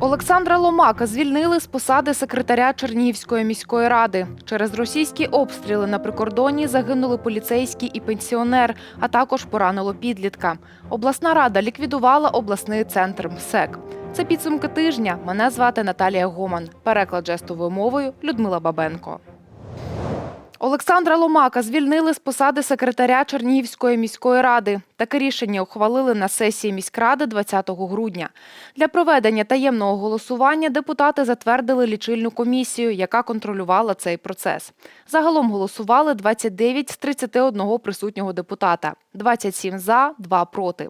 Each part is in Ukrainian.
Олександра Ломака звільнили з посади секретаря Чернігівської міської ради. Через російські обстріли на прикордоні загинули поліцейський і пенсіонер, а також поранило підлітка. Обласна рада ліквідувала обласний центр МСЕК. Це підсумки тижня. Мене звати Наталія Гоман. Переклад жестовою мовою Людмила Бабенко. Олександра Ломака звільнили з посади секретаря Чернігівської міської ради. Таке рішення ухвалили на сесії міськради 20 грудня. Для проведення таємного голосування депутати затвердили лічильну комісію, яка контролювала цей процес. Загалом голосували 29 з 31 присутнього депутата, 27 за, 2 проти.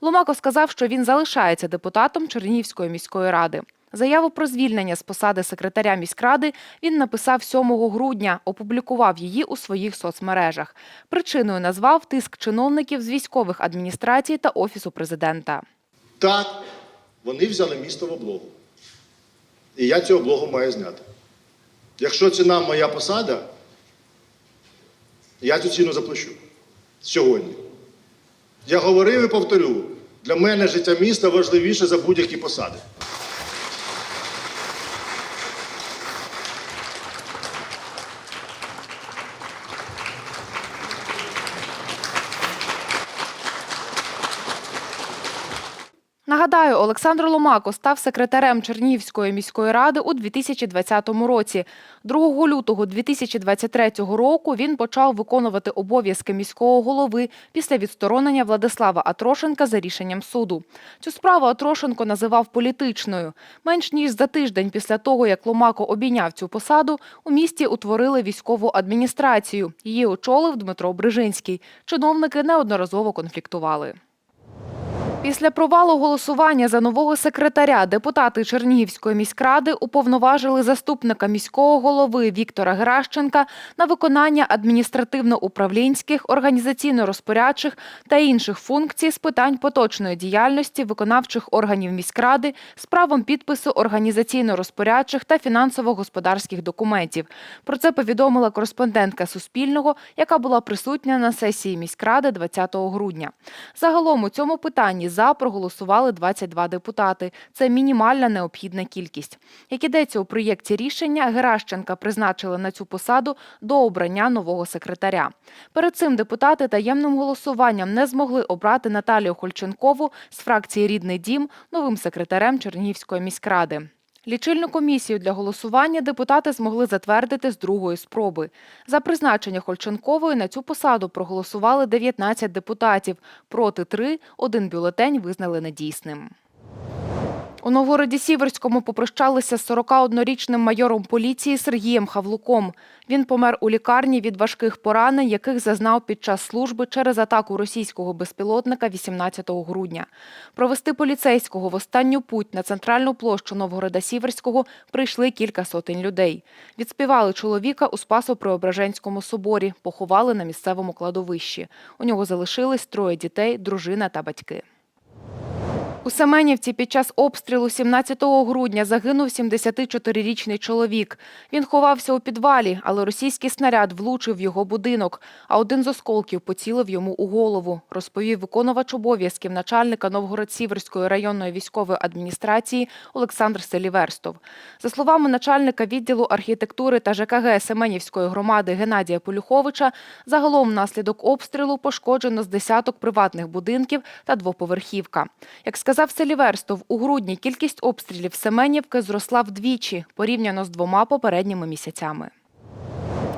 Ломако сказав, що він залишається депутатом Чернігівської міської ради. Заяву про звільнення з посади секретаря міськради він написав 7 грудня, опублікував її у своїх соцмережах. Причиною назвав тиск чиновників з військових адміністрацій та офісу президента. Так, вони взяли місто в облогу. І я цю облогу маю зняти. Якщо ціна моя посада, я цю ціну заплачу сьогодні. Я говорив і повторю, для мене життя міста важливіше за будь-які посади. Нагадаю, Олександр Ломако став секретарем Чернігівської міської ради у 2020 році. 2 лютого 2023 року він почав виконувати обов'язки міського голови після відсторонення Владислава Атрошенка за рішенням суду. Цю справу Атрошенко називав політичною. Менш ніж за тиждень після того, як Ломако обійняв цю посаду, у місті утворили військову адміністрацію. Її очолив Дмитро Брижинський. Чиновники неодноразово конфліктували. Після провалу голосування за нового секретаря депутати Чернігівської міськради уповноважили заступника міського голови Віктора Геращенка на виконання адміністративно-управлінських, організаційно-розпорядчих та інших функцій з питань поточної діяльності виконавчих органів міськради з правом підпису організаційно-розпорядчих та фінансово-господарських документів. Про це повідомила кореспондентка Суспільного, яка була присутня на сесії міськради 20 грудня. Загалом у цьому питанні за проголосували 22 депутати. Це мінімальна необхідна кількість. Як ідеться у проєкті рішення, Геращенка призначили на цю посаду до обрання нового секретаря. Перед цим депутати таємним голосуванням не змогли обрати Наталію Хольченкову з фракції Рідний дім новим секретарем Чернігівської міськради. Лічильну комісію для голосування депутати змогли затвердити з другої спроби. За призначення Хольченкової на цю посаду проголосували 19 депутатів. Проти 3, один бюлетень визнали недійсним. У Новгороді Сіверському попрощалися з 41-річним майором поліції Сергієм Хавлуком. Він помер у лікарні від важких поранень, яких зазнав під час служби через атаку російського безпілотника 18 грудня. Провести поліцейського в останню путь на центральну площу Новгорода Сіверського прийшли кілька сотень людей. Відспівали чоловіка у Спасо-Преображенському соборі, поховали на місцевому кладовищі. У нього залишились троє дітей, дружина та батьки. У Семенівці під час обстрілу 17 грудня загинув 74-річний чоловік. Він ховався у підвалі, але російський снаряд влучив в його будинок, а один з осколків поцілив йому у голову, розповів виконувач обов'язків начальника Новгород-Сіверської районної військової адміністрації Олександр Селіверстов. За словами начальника відділу архітектури та ЖКГ Семенівської громади Геннадія Полюховича, загалом внаслідок обстрілу пошкоджено з десяток приватних будинків та двоповерхівка. Як сказав Селіверстов, у грудні кількість обстрілів Семенівки зросла вдвічі порівняно з двома попередніми місяцями.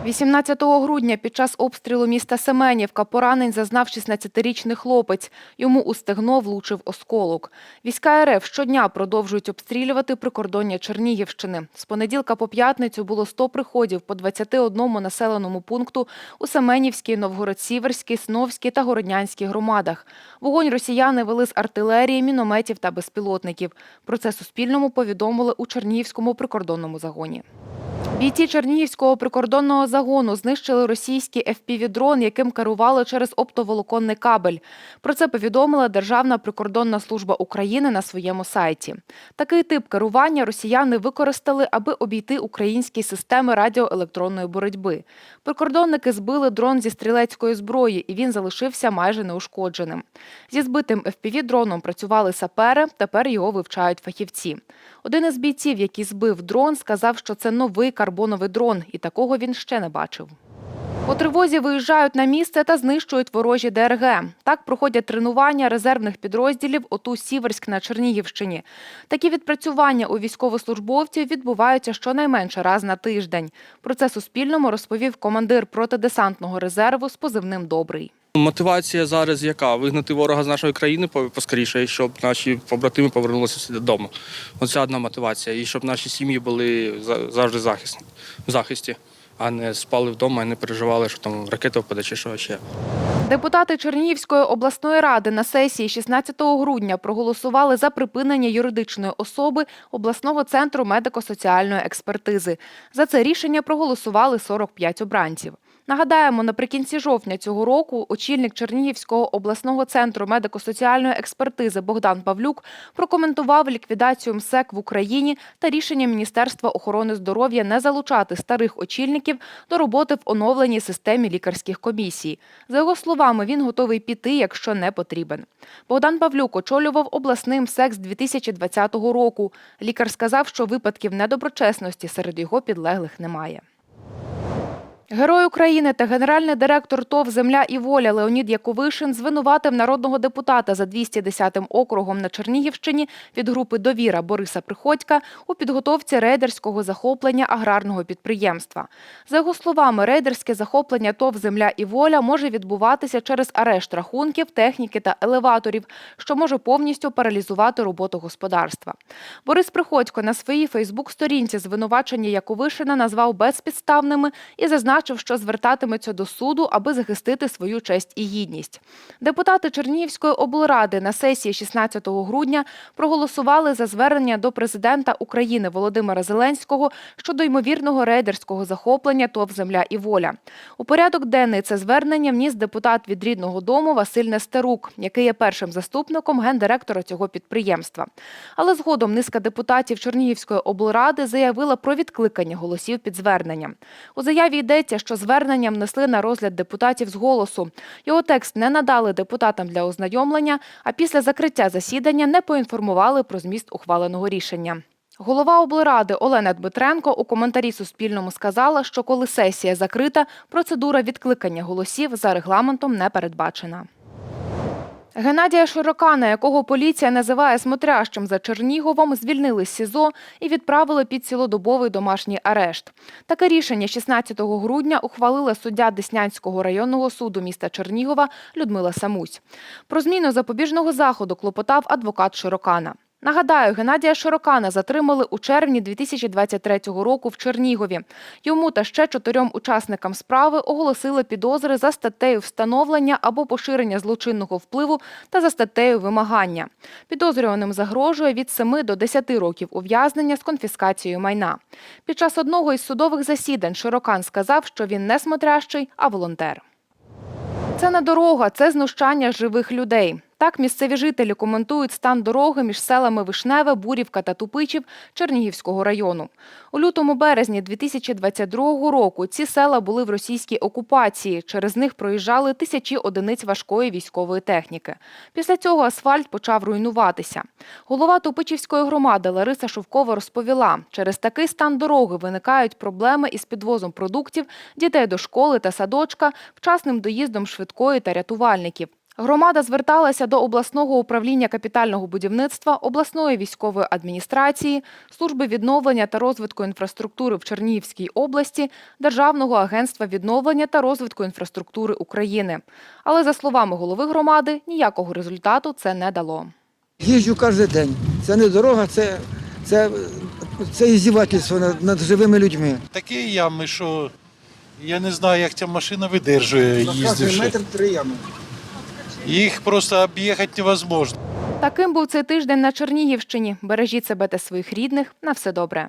18 грудня під час обстрілу міста Семенівка поранень зазнав 16-річний хлопець. Йому у стегно влучив осколок. Війська РФ щодня продовжують обстрілювати прикордоння Чернігівщини. З понеділка по п'ятницю було 100 приходів по 21 населеному пункту у Семенівській, Новгород-Сіверській, Сновській та Городнянській громадах. Вогонь росіяни вели з артилерії, мінометів та безпілотників. Про це Суспільному повідомили у Чернігівському прикордонному загоні. Бійці Чернігівського прикордонного загону знищили російський FPV-дрон, яким керували через оптоволоконний кабель. Про це повідомила Державна прикордонна служба України на своєму сайті. Такий тип керування росіяни використали, аби обійти українські системи радіоелектронної боротьби. Прикордонники збили дрон зі стрілецької зброї, і він залишився майже неушкодженим. Зі збитим FPV-дроном працювали сапери, тепер його вивчають фахівці. Один із бійців, який збив дрон, сказав, що це новий карбоновий дрон, і такого він ще не бачив. По тривозі виїжджають на місце та знищують ворожі ДРГ. Так проходять тренування резервних підрозділів ОТУ Сіверськ на Чернігівщині. Такі відпрацювання у військовослужбовців відбуваються щонайменше раз на тиждень. Про це Суспільному розповів командир протидесантного резерву з позивним Добрий. Мотивація зараз яка? Вигнати ворога з нашої країни поскоріше, щоб наші побратими повернулися сюди додому. Оце одна мотивація. І щоб наші сім'ї були за- завжди захисні, в захисті, а не спали вдома і не переживали, що там ракета впаде чи що ще. Депутати Чернігівської обласної ради на сесії 16 грудня проголосували за припинення юридичної особи обласного центру медико-соціальної експертизи. За це рішення проголосували 45 обранців. Нагадаємо, наприкінці жовтня цього року очільник Чернігівського обласного центру медико-соціальної експертизи Богдан Павлюк прокоментував ліквідацію МСЕК в Україні та рішення Міністерства охорони здоров'я не залучати старих очільників до роботи в оновленій системі лікарських комісій. За його словами, він готовий піти, якщо не потрібен. Богдан Павлюк очолював обласний МСЕК з 2020 року. Лікар сказав, що випадків недоброчесності серед його підлеглих немає. Герой України та генеральний директор ТОВ Земля і воля Леонід Яковишин звинуватив народного депутата за 210 округом на Чернігівщині від групи Довіра Бориса Приходька у підготовці рейдерського захоплення аграрного підприємства. За його словами, рейдерське захоплення ТОВ Земля і воля може відбуватися через арешт рахунків, техніки та елеваторів, що може повністю паралізувати роботу господарства. Борис Приходько на своїй Фейсбук-сторінці звинувачення Яковишина назвав безпідставними і зазначив, що звертатиметься до суду, аби захистити свою честь і гідність. Депутати Чернігівської облради на сесії 16 грудня проголосували за звернення до президента України Володимира Зеленського щодо ймовірного рейдерського захоплення ТОВ «Земля і воля». У порядок денний це звернення вніс депутат від рідного дому Василь Нестерук, який є першим заступником гендиректора цього підприємства. Але згодом низка депутатів Чернігівської облради заявила про відкликання голосів під зверненням. У заяві йдеться, що звернення внесли на розгляд депутатів з голосу. Його текст не надали депутатам для ознайомлення, а після закриття засідання не поінформували про зміст ухваленого рішення. Голова облради Олена Дмитренко у коментарі Суспільному сказала, що коли сесія закрита, процедура відкликання голосів за регламентом не передбачена. Геннадія Широкана, якого поліція називає смотрящим за Черніговом, звільнили з СІЗО і відправили під цілодобовий домашній арешт. Таке рішення 16 грудня ухвалила суддя Деснянського районного суду міста Чернігова Людмила Самусь. Про зміну запобіжного заходу клопотав адвокат Широкана. Нагадаю, Геннадія Широкана затримали у червні 2023 року в Чернігові. Йому та ще чотирьом учасникам справи оголосили підозри за статтею встановлення або поширення злочинного впливу та за статтею вимагання. Підозрюваним загрожує від 7 до 10 років ув'язнення з конфіскацією майна. Під час одного із судових засідань Широкан сказав, що він не смотрящий, а волонтер. Це не дорога, це знущання живих людей. Так місцеві жителі коментують стан дороги між селами Вишневе, Бурівка та Тупичів Чернігівського району. У лютому березні 2022 року ці села були в російській окупації. Через них проїжджали тисячі одиниць важкої військової техніки. Після цього асфальт почав руйнуватися. Голова Тупичівської громади Лариса Шовкова розповіла, через такий стан дороги виникають проблеми із підвозом продуктів, дітей до школи та садочка, вчасним доїздом швидкої та рятувальників. Громада зверталася до обласного управління капітального будівництва, обласної військової адміністрації, служби відновлення та розвитку інфраструктури в Чернігівській області, Державного агентства відновлення та розвитку інфраструктури України. Але за словами голови громади, ніякого результату це не дало. Їжджу кожен день. Це не дорога, це, це, це іздівательство над, над живими людьми. Такі ями, що я не знаю, як ця машина видержує, їздивши. метр три ями. Їх просто об'їхати невозможно. Таким був цей тиждень на Чернігівщині. Бережіть себе та своїх рідних. На все добре.